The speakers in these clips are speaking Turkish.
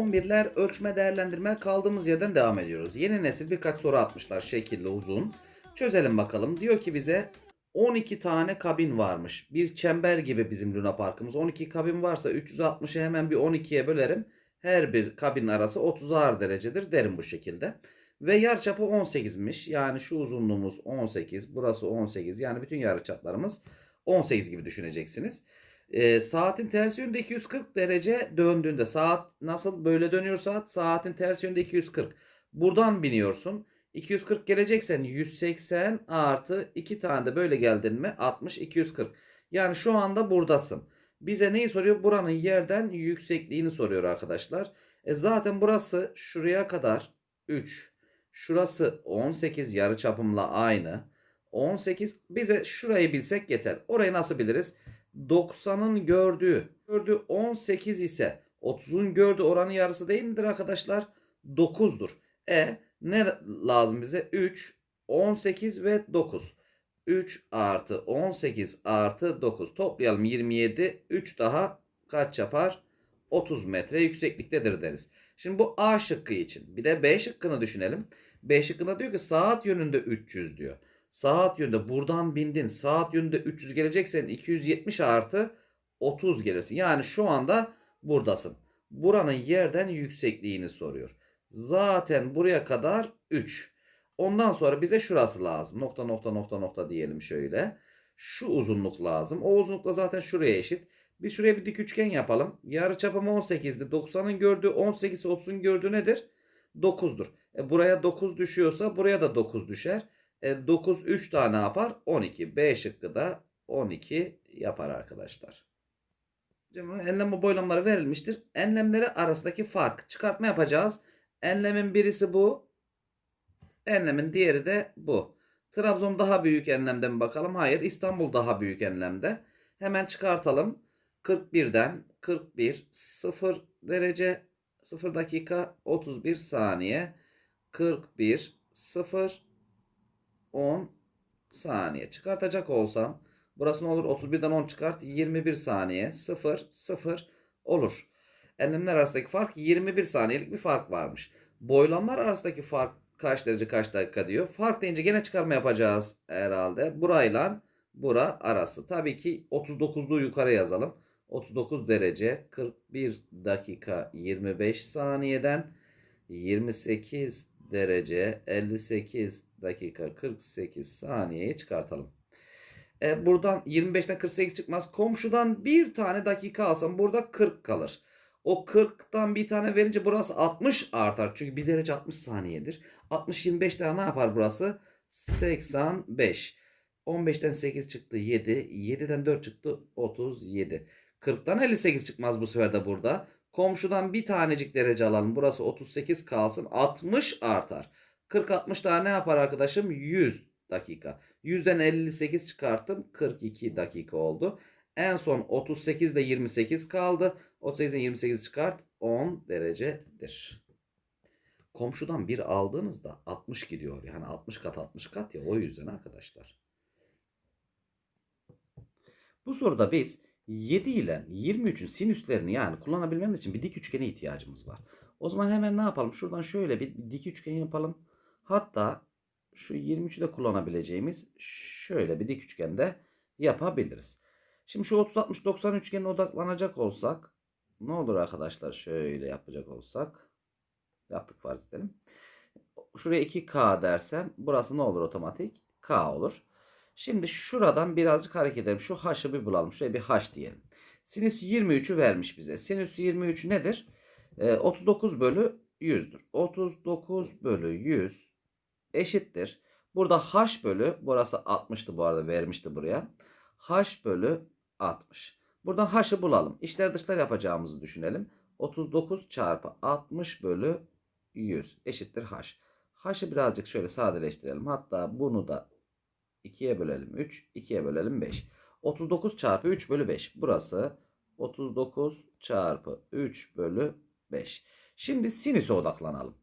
11'ler ölçme değerlendirme kaldığımız yerden devam ediyoruz. Yeni nesil birkaç soru atmışlar şekilli uzun. Çözelim bakalım. Diyor ki bize 12 tane kabin varmış. Bir çember gibi bizim Luna Parkımız. 12 kabin varsa 360'ı hemen bir 12'ye bölerim. Her bir kabin arası 30'ar derecedir derim bu şekilde. Ve yarıçapı 18'miş. Yani şu uzunluğumuz 18, burası 18. Yani bütün yarıçaplarımız 18 gibi düşüneceksiniz. Ee, saatin ters yönünde 240 derece döndüğünde saat nasıl böyle dönüyor saat? Saatin ters yönünde 240. Buradan biniyorsun. 240 geleceksen 180 artı 2 tane de böyle geldin mi 60 240. Yani şu anda buradasın. Bize neyi soruyor? Buranın yerden yüksekliğini soruyor arkadaşlar. E zaten burası şuraya kadar 3. Şurası 18 yarı çapımla aynı. 18 bize şurayı bilsek yeter. Orayı nasıl biliriz? 90'ın gördüğü, gördüğü 18 ise 30'un gördüğü oranın yarısı değil midir arkadaşlar? 9'dur. E ne lazım bize? 3, 18 ve 9. 3 artı 18 artı 9. Toplayalım 27. 3 daha kaç yapar? 30 metre yüksekliktedir deriz. Şimdi bu A şıkkı için. Bir de B şıkkını düşünelim. B şıkkında diyor ki saat yönünde 300 diyor. Saat yönünde buradan bindin. Saat yönünde 300 geleceksen 270 artı 30 gelirsin. Yani şu anda buradasın. Buranın yerden yüksekliğini soruyor. Zaten buraya kadar 3. Ondan sonra bize şurası lazım. Nokta nokta nokta nokta diyelim şöyle. Şu uzunluk lazım. O uzunluk da zaten şuraya eşit. Biz şuraya bir dik üçgen yapalım. Yarı çapım 18'di. 90'ın gördüğü 18 30'un gördüğü nedir? 9'dur. E buraya 9 düşüyorsa buraya da 9 düşer. E 9 3 tane yapar? 12. B şıkkı da 12 yapar arkadaşlar. Enlem ve boylamları verilmiştir. Enlemleri arasındaki fark. Çıkartma yapacağız. Enlemin birisi bu. Enlemin diğeri de bu. Trabzon daha büyük enlemde mi bakalım? Hayır. İstanbul daha büyük enlemde. Hemen çıkartalım. 41'den 41 0 derece 0 dakika 31 saniye 41 0 10 saniye çıkartacak olsam burası ne olur 31'den 10 çıkart 21 saniye 0 0 olur. Enlemler arasındaki fark 21 saniyelik bir fark varmış. Boylamlar arasındaki fark kaç derece kaç dakika diyor. Fark deyince gene çıkarma yapacağız herhalde. Burayla bura arası. Tabii ki 39'luğu yukarı yazalım. 39 derece 41 dakika 25 saniyeden 28 derece 58 dakika 48 saniyeyi çıkartalım. E, buradan 25'ten 48 çıkmaz. Komşudan bir tane dakika alsam burada 40 kalır. O 40'tan bir tane verince burası 60 artar. Çünkü 1 derece 60 saniyedir. 60 25 daha ne yapar burası? 85. 15'ten 8 çıktı 7. 7'den 4 çıktı 37. 40'tan 58 çıkmaz bu sefer de burada. Komşudan bir tanecik derece alalım. Burası 38 kalsın. 60 artar. 40-60 daha ne yapar arkadaşım? 100 dakika. 100'den 58 çıkarttım. 42 dakika oldu. En son 38 ile 28 kaldı. 38'den 28 çıkart 10 derecedir. Komşudan bir aldığınızda 60 gidiyor. Yani 60 kat 60 kat ya o yüzden arkadaşlar. Bu soruda biz 7 ile 23'ün sinüslerini yani kullanabilmemiz için bir dik üçgene ihtiyacımız var. O zaman hemen ne yapalım? Şuradan şöyle bir dik üçgen yapalım. Hatta şu 23'ü de kullanabileceğimiz şöyle bir dik üçgende yapabiliriz. Şimdi şu 30 60 90 üçgenine odaklanacak olsak ne olur arkadaşlar şöyle yapacak olsak yaptık farz edelim. Şuraya 2K dersem burası ne olur otomatik? K olur. Şimdi şuradan birazcık hareket edelim. Şu h'ı bir bulalım. Şuraya bir h diyelim. Sinüs 23'ü vermiş bize. Sinüs 23 nedir? Ee, 39 bölü 100'dür. 39 bölü 100 eşittir. Burada h bölü burası 60'tı bu arada vermişti buraya. h bölü 60. Buradan h'ı bulalım. İşler dışlar yapacağımızı düşünelim. 39 çarpı 60 bölü 100 eşittir h. h'ı birazcık şöyle sadeleştirelim. Hatta bunu da 2'ye bölelim 3, 2'ye bölelim 5. 39 çarpı 3 bölü 5. Burası 39 çarpı 3 bölü 5. Şimdi sinüse odaklanalım.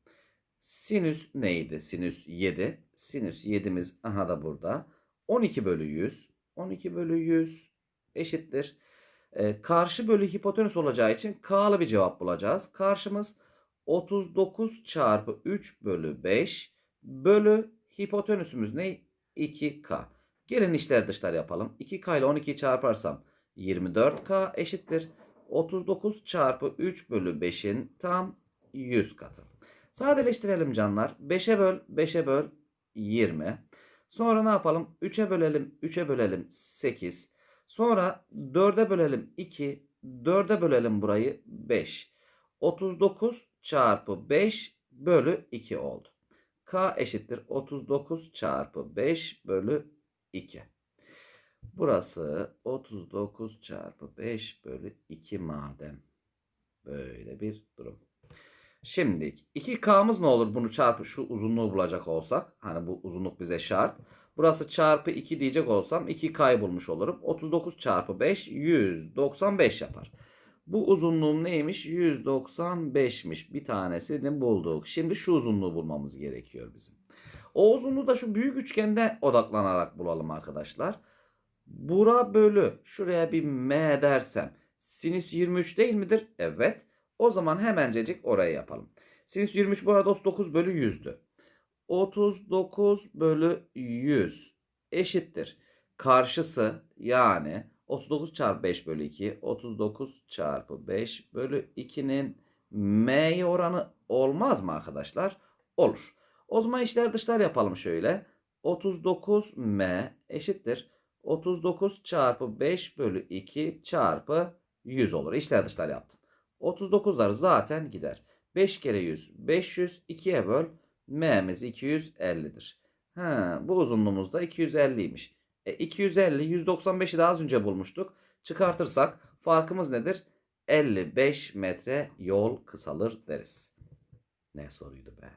Sinüs neydi? Sinüs 7. Sinüs 7'miz aha da burada. 12 bölü 100. 12 bölü 100 eşittir. Ee, karşı bölü hipotenüs olacağı için K'lı bir cevap bulacağız. Karşımız 39 çarpı 3 bölü 5 bölü hipotenüsümüz ne? 2K. Gelin içler dışlar yapalım. 2K ile 12'yi çarparsam 24K eşittir. 39 çarpı 3 bölü 5'in tam 100 katı. Sadeleştirelim canlar. 5'e böl, 5'e böl 20. Sonra ne yapalım? 3'e bölelim, 3'e bölelim 8. Sonra 4'e bölelim 2. 4'e bölelim burayı 5. 39 çarpı 5 bölü 2 oldu. K eşittir 39 çarpı 5 bölü 2. Burası 39 çarpı 5 bölü 2 madem. Böyle bir durum. Şimdi 2K'mız ne olur bunu çarpı şu uzunluğu bulacak olsak. Hani bu uzunluk bize şart. Burası çarpı 2 diyecek olsam 2K'yı bulmuş olurum. 39 çarpı 5 195 yapar. Bu uzunluğum neymiş? 195'miş. Bir tanesini bulduk. Şimdi şu uzunluğu bulmamız gerekiyor bizim. O uzunluğu da şu büyük üçgende odaklanarak bulalım arkadaşlar. Bura bölü şuraya bir m dersem sinüs 23 değil midir? Evet. O zaman hemencecik oraya yapalım. Sinüs 23 bu arada 39 bölü 100'dü. 39 bölü 100 eşittir. Karşısı yani 39 çarpı 5 bölü 2 39 çarpı 5 bölü 2'nin m'ye oranı olmaz mı arkadaşlar? Olur. O zaman içler dışlar yapalım şöyle. 39 m eşittir. 39 çarpı 5 bölü 2 çarpı 100 olur. İçler dışlar yaptım. 39'lar zaten gider. 5 kere 100 500 2'ye böl m'miz 250'dir. Ha, bu uzunluğumuz da 250'ymiş. E, 250 195'i daha az önce bulmuştuk. Çıkartırsak farkımız nedir? 55 metre yol kısalır deriz. Ne soruydu be?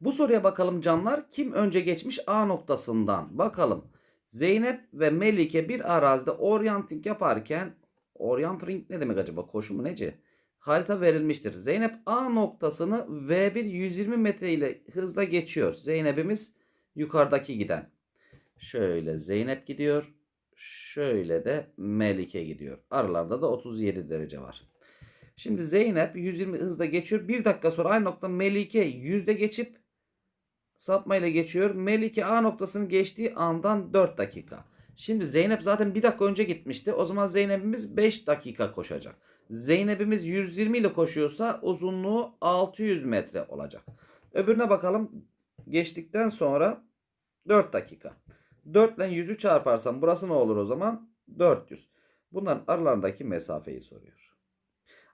Bu soruya bakalım canlar. Kim önce geçmiş A noktasından? Bakalım. Zeynep ve Melike bir arazide orienting yaparken orienting ne demek acaba? Koşu mu nece? Harita verilmiştir. Zeynep A noktasını V1 120 metre ile hızla geçiyor. Zeynep'imiz yukarıdaki giden. Şöyle Zeynep gidiyor. Şöyle de Melike gidiyor. Aralarında da 37 derece var. Şimdi Zeynep 120 hızla geçiyor. Bir dakika sonra aynı nokta Melike yüzde geçip sapmayla geçiyor. Melike A noktasını geçtiği andan 4 dakika. Şimdi Zeynep zaten bir dakika önce gitmişti. O zaman Zeynep'imiz 5 dakika koşacak. Zeynep'imiz 120 ile koşuyorsa uzunluğu 600 metre olacak. Öbürüne bakalım. Geçtikten sonra 4 dakika. 4 ile 100'ü çarparsam burası ne olur o zaman? 400. Bunların aralarındaki mesafeyi soruyor.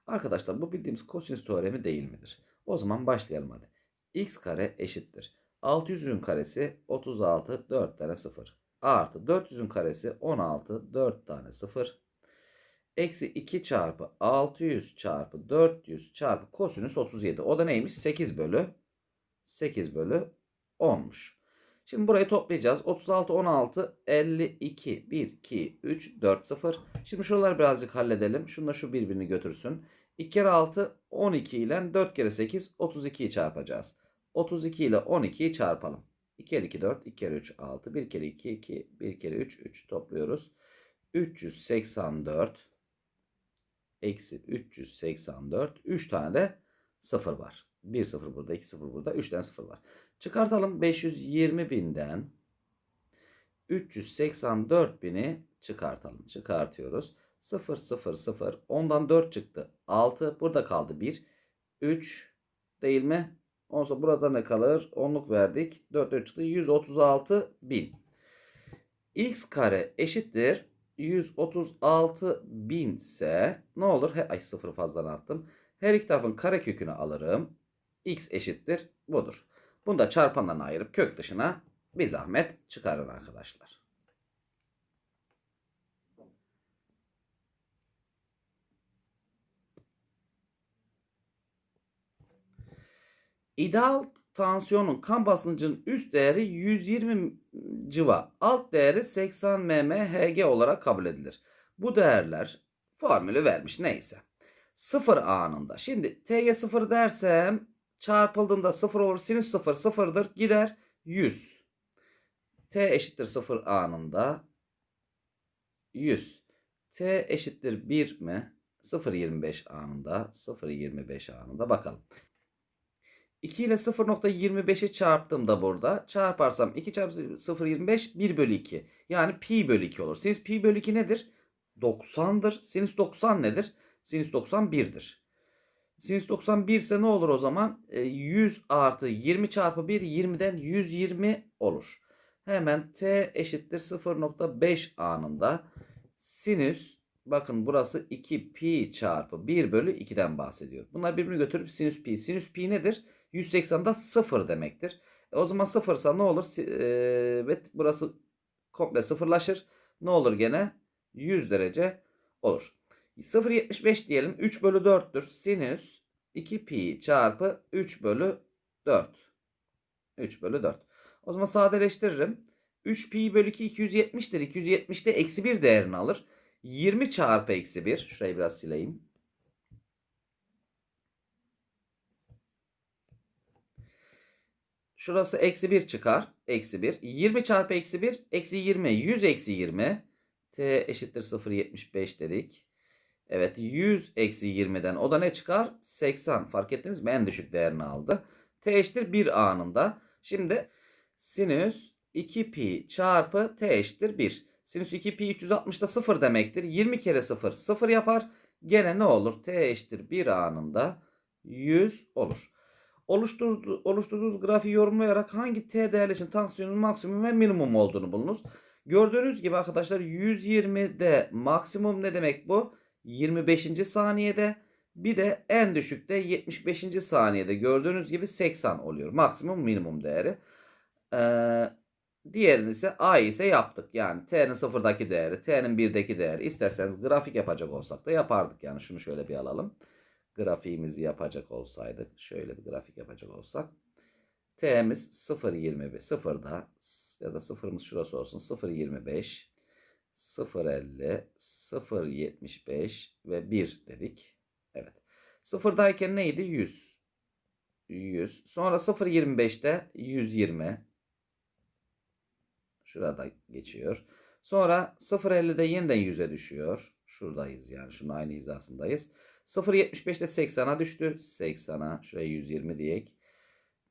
Arkadaşlar bu bildiğimiz kosinüs teoremi değil midir? O zaman başlayalım hadi. x kare eşittir. 600'ün karesi 36 4 tane 0. Artı 400'ün karesi 16 4 tane 0. Eksi 2 çarpı 600 çarpı 400 çarpı kosinüs 37. O da neymiş? 8 bölü 8 bölü 10'muş. Şimdi burayı toplayacağız. 36, 16, 52, 1, 2, 3, 4, 0. Şimdi şuraları birazcık halledelim. Şunla şu birbirini götürsün. 2 kere 6, 12 ile 4 kere 8, 32'yi çarpacağız. 32 ile 12'yi çarpalım. 2 kere 2 4, 2 kere 3 6, 1 kere 2 2, 1 kere 3 3 topluyoruz. 384 eksi 384 3 tane de 0 var. 1 0 burada 2 0 burada 3 tane 0 var. Çıkartalım 520 binden 384 bini çıkartalım. Çıkartıyoruz. 0 0 0 ondan 4 çıktı. 6 burada kaldı 1 3 değil mi? Onsa burada ne kalır? 10'luk verdik. 4 4 çıktı. 136 bin. X kare eşittir. 136 bin ise ne olur? He, ay sıfır fazladan attım. Her iki tarafın kare kökünü alırım. X eşittir. Budur. Bunu da çarpandan ayırıp kök dışına bir zahmet çıkarın arkadaşlar. İdeal tansiyonun kan basıncının üst değeri 120 civa, alt değeri 80 mm Hg olarak kabul edilir. Bu değerler formülü vermiş neyse. Sıfır anında. Şimdi t'ye sıfır dersem çarpıldığında sıfır olur. Sinüs sıfır sıfırdır. Gider 100. t eşittir sıfır anında 100. t eşittir 1 mi? 0.25 anında 0.25 anında bakalım. 2 ile 0.25'i çarptığımda burada çarparsam 2 çarpı 0.25 1 bölü 2. Yani pi bölü 2 olur. Sinüs pi bölü 2 nedir? 90'dır. Sinüs 90 nedir? Sinüs 90 1'dir. Sinüs 91 ise ne olur o zaman? E, 100 artı 20 çarpı 1 20'den 120 olur. Hemen t eşittir 0.5 anında sinüs bakın burası 2 pi çarpı 1 bölü 2'den bahsediyor. Bunlar birbirini götürüp sinüs pi. Sinüs pi nedir? 180'da 0 demektir. E, o zaman 0 ise ne olur? E, Evet burası komple sıfırlaşır. Ne olur gene? 100 derece olur. 0.75 diyelim. 3 bölü 4'tür. Sinüs 2 pi çarpı 3 bölü 4. 3 bölü 4. O zaman sadeleştiririm. 3 pi bölü 2 270'tir. 270'te eksi 1 değerini alır. 20 çarpı eksi 1. Şurayı biraz sileyim. Şurası eksi 1 çıkar. Eksi 1. 20 çarpı eksi 1. Eksi 20. 100 eksi 20. T eşittir 0.75 dedik. Evet 100 eksi 20'den o da ne çıkar? 80. Fark ettiniz mi? En düşük değerini aldı. T eşittir 1 anında. Şimdi sinüs 2 pi çarpı t eşittir 1. Sinüs 2 pi 360'da 0 demektir. 20 kere 0 0 yapar. Gene ne olur? T eşittir 1 anında 100 olur. Oluşturdu, oluşturduğunuz grafiği yorumlayarak hangi t değerli için tansiyonun maksimum ve minimum olduğunu bulunuz. Gördüğünüz gibi arkadaşlar 120'de maksimum ne demek bu? 25. saniyede bir de en düşükte 75. saniyede gördüğünüz gibi 80 oluyor. Maksimum minimum değeri. Ee, diğerini ise A ise yaptık. Yani T'nin sıfırdaki değeri, T'nin birdeki değeri. İsterseniz grafik yapacak olsak da yapardık. Yani şunu şöyle bir alalım. Grafiğimizi yapacak olsaydık. Şöyle bir grafik yapacak olsak. T'miz 0.21. Sıfırda ya da sıfırımız şurası olsun. 0.25. 0.50, 0.75 ve 1 dedik. Evet. Sıfırdayken neydi? 100. 100. Sonra 0.25'te 120. Şurada geçiyor. Sonra 0.50'de yeniden 100'e düşüyor. Şuradayız yani. Şunun aynı hizasındayız. 0.75'te 80'a düştü. 80'a. Şuraya 120 diyek.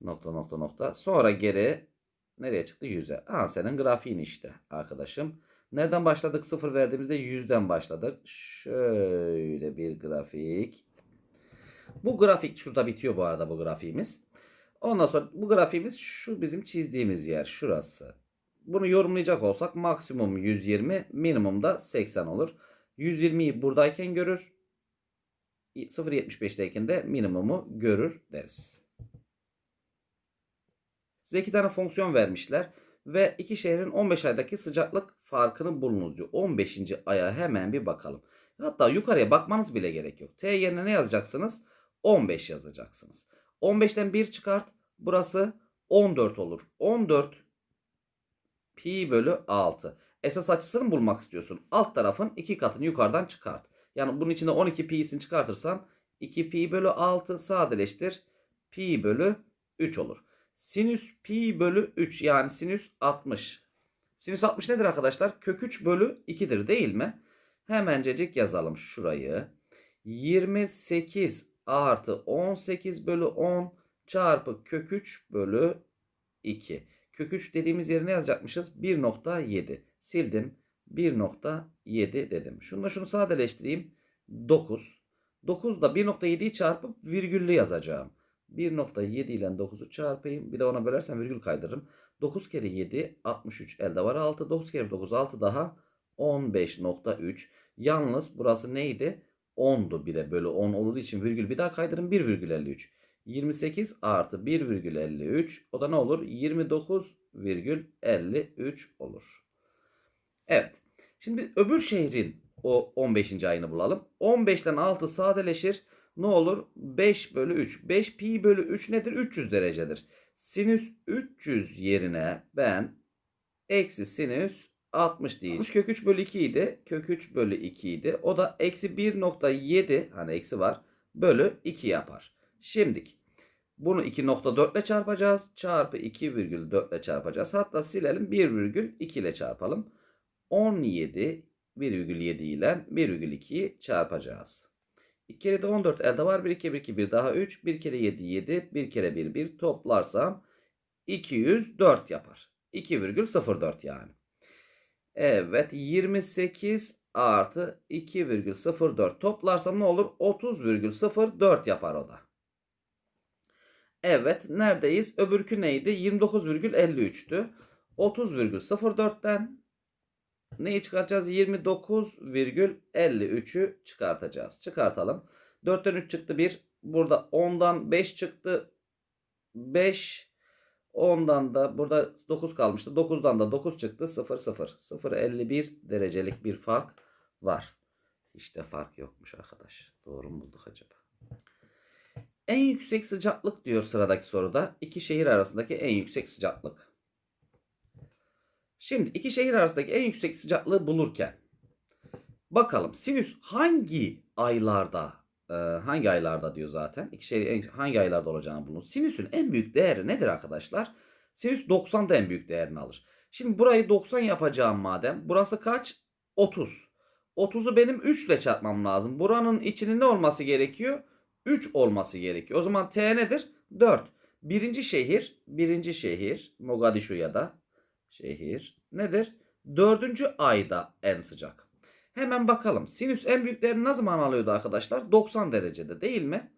Nokta nokta nokta. Sonra geri nereye çıktı? 100'e. Aha senin grafiğin işte arkadaşım. Nereden başladık? 0 verdiğimizde 100'den başladık. Şöyle bir grafik. Bu grafik şurada bitiyor bu arada bu grafiğimiz. Ondan sonra bu grafiğimiz şu bizim çizdiğimiz yer. Şurası. Bunu yorumlayacak olsak maksimum 120, minimum da 80 olur. 120'yi buradayken görür. 0.75'teyken de minimumu görür deriz. Size iki tane fonksiyon vermişler ve iki şehrin 15 aydaki sıcaklık farkını bulunuz diyor. 15. aya hemen bir bakalım. Hatta yukarıya bakmanız bile gerek yok. T yerine ne yazacaksınız? 15 yazacaksınız. 15'ten 1 çıkart. Burası 14 olur. 14 pi bölü 6. Esas açısını bulmak istiyorsun? Alt tarafın iki katını yukarıdan çıkart. Yani bunun içinde 12 pi'sini çıkartırsam 2 pi bölü 6 sadeleştir. Pi bölü 3 olur. Sinüs pi bölü 3 yani sinüs 60. Sinüs 60 nedir arkadaşlar? Kök 3 bölü 2'dir değil mi? Hemencecik yazalım şurayı. 28 artı 18 bölü 10 çarpı kök 3 bölü 2. Kök 3 dediğimiz yerine yazacakmışız. 1.7. Sildim. 1.7 dedim. Şunu şunu sadeleştireyim. 9. 9 da 1.7'yi çarpıp virgüllü yazacağım. 1.7 ile 9'u çarpayım. Bir de ona bölersem virgül kaydırırım. 9 kere 7 63 elde var 6. 9 kere 9 6 daha 15.3. Yalnız burası neydi? 10'du bir de bölü 10 olduğu için virgül bir daha kaydırın 1,53. 28 artı 1,53 o da ne olur? 29,53 olur. Evet. Şimdi öbür şehrin o 15. ayını bulalım. 15'ten 6 sadeleşir. Ne olur? 5 bölü 3. 5 pi bölü 3 nedir? 300 derecedir. Sinüs 300 yerine ben eksi sinüs 60 diyeceğim. 60 kök 3 bölü 2 idi. Kök 3 bölü 2 idi. O da eksi 1.7 hani eksi var. Bölü 2 yapar. Şimdik. Bunu 2.4 ile çarpacağız. Çarpı 2,4 ile çarpacağız. Hatta silelim 1,2 ile çarpalım. 17 1,7 ile 1,2'yi çarpacağız. 2 kere de 14 elde var. 1 2 1 2 1 daha 3. 1 kere 7 7. 1 kere 1 1 toplarsam 204 yapar. 2,04 yani. Evet 28 artı 2,04 toplarsam ne olur? 30,04 yapar o da. Evet neredeyiz? Öbürkü neydi? 29,53'tü. 30,04'ten neyi çıkartacağız? 29,53'ü çıkartacağız. Çıkartalım. 4'ten 3 çıktı 1. Burada 10'dan 5 çıktı. 5 10'dan da burada 9 kalmıştı. 9'dan da 9 çıktı. 0 0. 0 51 derecelik bir fark var. İşte fark yokmuş arkadaş. Doğru mu bulduk acaba? En yüksek sıcaklık diyor sıradaki soruda. İki şehir arasındaki en yüksek sıcaklık. Şimdi iki şehir arasındaki en yüksek sıcaklığı bulurken bakalım sinüs hangi aylarda e, hangi aylarda diyor zaten. İki şehir hangi aylarda olacağını bulun. Sinüsün en büyük değeri nedir arkadaşlar? Sinüs 90'da en büyük değerini alır. Şimdi burayı 90 yapacağım madem. Burası kaç? 30. 30'u benim 3 ile çarpmam lazım. Buranın içinin ne olması gerekiyor? 3 olması gerekiyor. O zaman T nedir? 4. Birinci şehir, birinci şehir Mogadishu ya da şehir nedir? Dördüncü ayda en sıcak. Hemen bakalım. Sinüs en büyük değerini ne zaman alıyordu arkadaşlar? 90 derecede değil mi?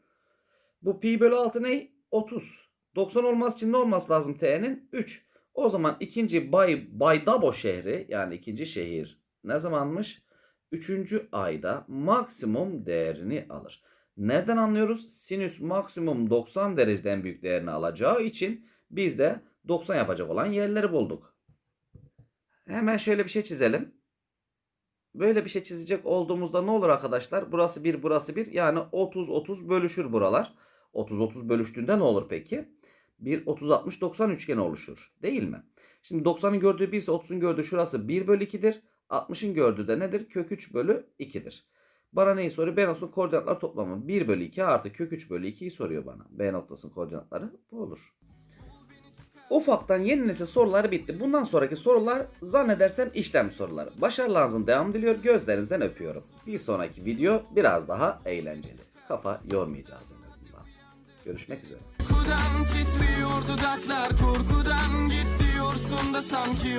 Bu pi bölü 6 ne? 30. 90 olması için ne olması lazım T'nin? 3. O zaman ikinci Bay, Baydabo şehri yani ikinci şehir ne zamanmış? Üçüncü ayda maksimum değerini alır. Nereden anlıyoruz? Sinüs maksimum 90 derecede en büyük değerini alacağı için biz de 90 yapacak olan yerleri bulduk. Hemen şöyle bir şey çizelim. Böyle bir şey çizecek olduğumuzda ne olur arkadaşlar? Burası 1, burası 1. Yani 30, 30 bölüşür buralar. 30, 30 bölüştüğünde ne olur peki? 1, 30, 60, 90 üçgeni oluşur. Değil mi? Şimdi 90'ın gördüğü 1 ise 30'un gördüğü şurası 1 bölü 2'dir. 60'ın gördüğü de nedir? Kök 3 bölü 2'dir. Bana neyi soruyor? B noktasının koordinatlar toplamı 1 bölü 2 artı kök 3 bölü 2'yi soruyor bana. B noktasının koordinatları bu olur. Ufaktan yeni nesil soruları bitti. Bundan sonraki sorular zannedersem işlem soruları. Başarılarınızın devam diliyor. Gözlerinizden öpüyorum. Bir sonraki video biraz daha eğlenceli. Kafa yormayacağız en azından. Görüşmek üzere. Korkudan titriyor dudaklar korkudan git da sanki